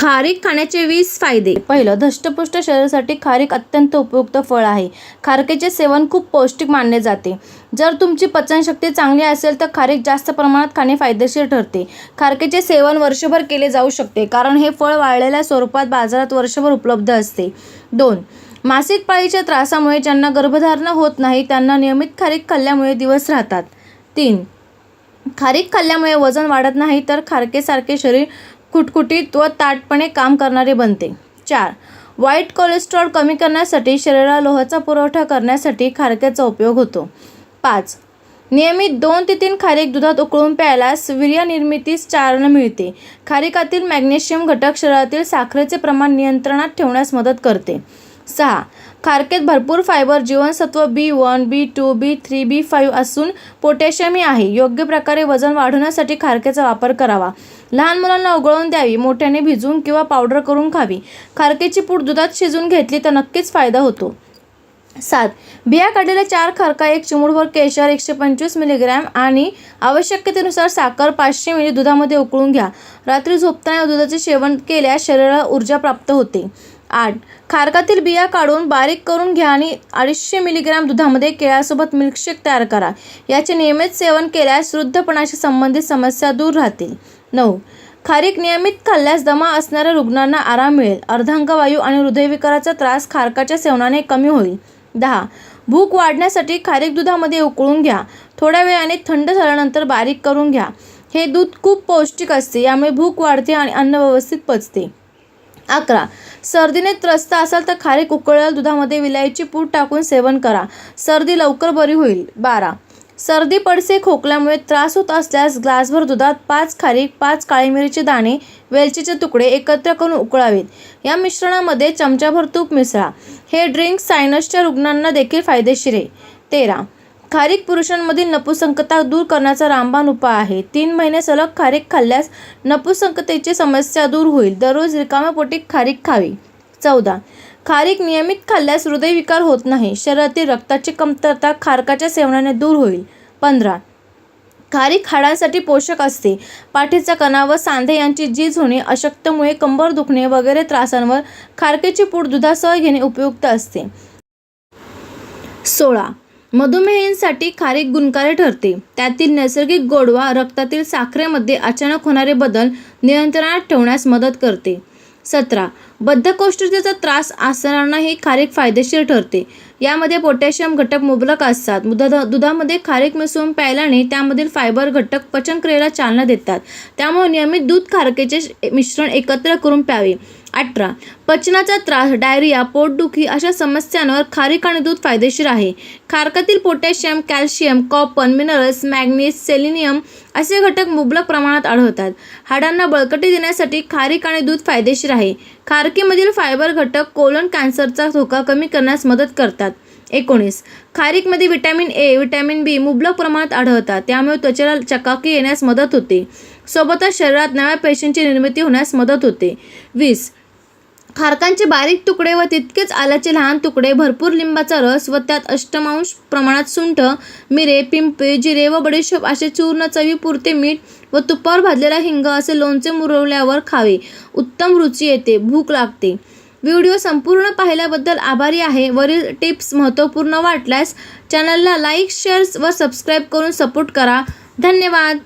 खारीक खाण्याचे वीस फायदे. पहिलं धष्टपुष्ट शरीरासाठी खारीक अत्यंत उपयुक्त फळ आहे. खारकेचे सेवन खूप पौष्टिक मानले जाते. जर तुमची पचनशक्ती चांगली असेल तर खारीक जास्त प्रमाणात खाणे फायदेशीर ठरते. खारकेचे सेवन वर्षभर केले जाऊ शकते कारण हे फळ वाळलेल्या स्वरूपात बाजारात वर्षभर उपलब्ध असते. दोन मासिक पाळीच्या त्रासामुळे ज्यांना गर्भधारणा होत नाही त्यांना नियमित खारीक खाल्ल्यामुळे दिवस राहतात. तीन खारीक खाल्ल्यामुळे वजन वाढत नाही तर खारकेसारखे शरीर कुटकुटीत व ताटपणे काम करणारे बनते. चार. वाईट कोलेस्ट्रॉल कमी करण्यासाठी शरीराला लोहाचा पुरवठा करण्यासाठी खारक्याचा उपयोग होतो. पाच. नियमित दोन ते तीन खारीक दुधात उकळून प्यायल्यास वीर्यनिर्मितीस चालना मिळते. खारीकातील मॅग्नेशियम घटक शरीरातील साखरेचे प्रमाण नियंत्रणात ठेवण्यास मदत करते. सहा खारकेत भरपूर फायबर जीवनसत्व B one B two B three B five असून पोटॅशियमही आहे. योग्य प्रकारे वजन वाढवण्यासाठी खारकेचा वापर करावा. लहान मुलांना उगळून द्यावी मोठ्याने भिजवून किंवा पावडर करून खावी. खारकेची पूड दुधात शिजून घेतली तर नक्कीच फायदा होतो. सात. बिया काढलेल्या चार खारका एक चिमुडभर केशर एकशे पंचवीस मिलीग्रॅम आणि आवश्यकतेनुसार साखर पाचशे मिली दुधामध्ये उकळून घ्या. रात्री झोपताना या दुधाचे सेवन केल्यास शरीराला ऊर्जा प्राप्त होते. आठ. खारकातील बिया काढून बारीक करून घ्या आणि अडीचशे मिलीग्रॅम दुधामध्ये केळ्यासोबत मिल्कशेक तयार करा. याचे नियमित सेवन केल्यास वृद्धपणाशी संबंधित समस्या दूर राहतील. नऊ. खारीक नियमित खाल्ल्यास दमा असणाऱ्या रुग्णांना आराम मिळेल. अर्धांगवायू आणि हृदयविकाराचा त्रास खारकाच्या सेवनाने कमी होईल. दहा. भूक वाढण्यासाठी खारीक दुधामध्ये उकळून घ्या. थोड्या वेळाने थंड झाल्यानंतर बारीक करून घ्या. हे दूध खूप पौष्टिक असते यामुळे भूक वाढते आणि अन्न व्यवस्थित पचते. अकरा. सर्दीने त्रस्त असाल तर खारीक उकळलेल्या दुधामध्ये विलायची पूड टाकून सेवन करा. सर्दी लवकर बरी होईल. बारा. सर्दी पडसे खोकल्यामुळे त्रास होत असल्यास ग्लासभर दुधात पाच खारीक पाच काळी मिरीचे दाणे वेलचीचे तुकडे एकत्र करून उकळावेत. या मिश्रणामध्ये चमचाभर तूप मिसळा. हे ड्रिंक सायनसच्या रुग्णांना देखील फायदेशीर आहे. तेरा. खारीक पुरुषांमधील नपुसंकता दूर करण्याचा रामबाण उपाय आहे. तीन महिने सलग खारीक खाल्ल्यास नपुसंकतेची समस्या दूर होईल. दररोज रिकाम्या पोटी खारीक खावी. चौदा. खारीक नियमित खाल्ल्यास हृदयविकार होत नाही. शरीरातील रक्ताची कमतरता खारकाच्या सेवनाने दूर होईल. पंधरा. खारीक हाडांसाठी पोषक असते. पाठीचा कणा व सांधे यांची झीज होणे अशक्तमुळे कंबर दुखणे वगैरे त्रासांवर खारकेची पूड दुधासह घेणे उपयुक्त असते. सोळा. मधुमेहींसाठी खारीक गुणकारी ठरते. त्यातील नैसर्गिक गोडवा रक्तातील साखरेमध्ये अचानक होणारे बदल नियंत्रणात ठेवण्यास मदत करते. सतरा. बद्धकोष्ठतेचा त्रास असणाऱ्यांना हे खारीक फायदेशीर ठरते. यामध्ये पोटॅशियम घटक मुबलक असतात. दुधा दुधामध्ये खारीक मिसळून प्यायल्याने त्यामधील फायबर घटक पचनक्रियेला चालना देतात. त्यामुळे नियमित दूध खारकेचे मिश्रण एकत्र करून प्यावे. अठरा. पचनाचा त्रास डायरिया पोटदुखी अशा समस्यांवर खारीक आणि दूध फायदेशीर आहे. खारकातील potassium calcium copper minerals manganese selenium असे घटक मुबलक प्रमाणात आढळतात. हाडांना बळकटी देण्यासाठी खारीक आणि दूध फायदेशीर आहे. खारकीमधील फायबर घटक कोलन कॅन्सरचा धोका कमी करण्यास मदत करतात. एकोणीस. खारीकमध्ये व्हिटॅमिन ए व्हिटॅमिन बी मुबलक प्रमाणात आढळतात. त्यामुळे त्वचेला चकाकी येण्यास मदत होते. सोबतच शरीरात नव्या पेशींची निर्मिती होण्यास मदत होते. वीस. खारकांचे बारीक तुकडे व तितकेच आल्याचे लहान तुकडे भरपूर लिंबाचा रस व त्यात अष्टमांश प्रमाणात सुंठ मिरे पिंपे जिरे व बडीशेप असे चूर्ण चवीपुरते मीठ व तुपावर भाजलेला हिंग असे लोणचे मुरवल्यावर खावे. उत्तम रुची येते भूक लागते. व्हिडिओ संपूर्ण पाहिल्याबद्दल आभारी आहे. वरील टिप्स महत्त्वपूर्ण वाटल्यास चॅनलला लाईक शेअर्स व सबस्क्राईब करून सपोर्ट करा. धन्यवाद!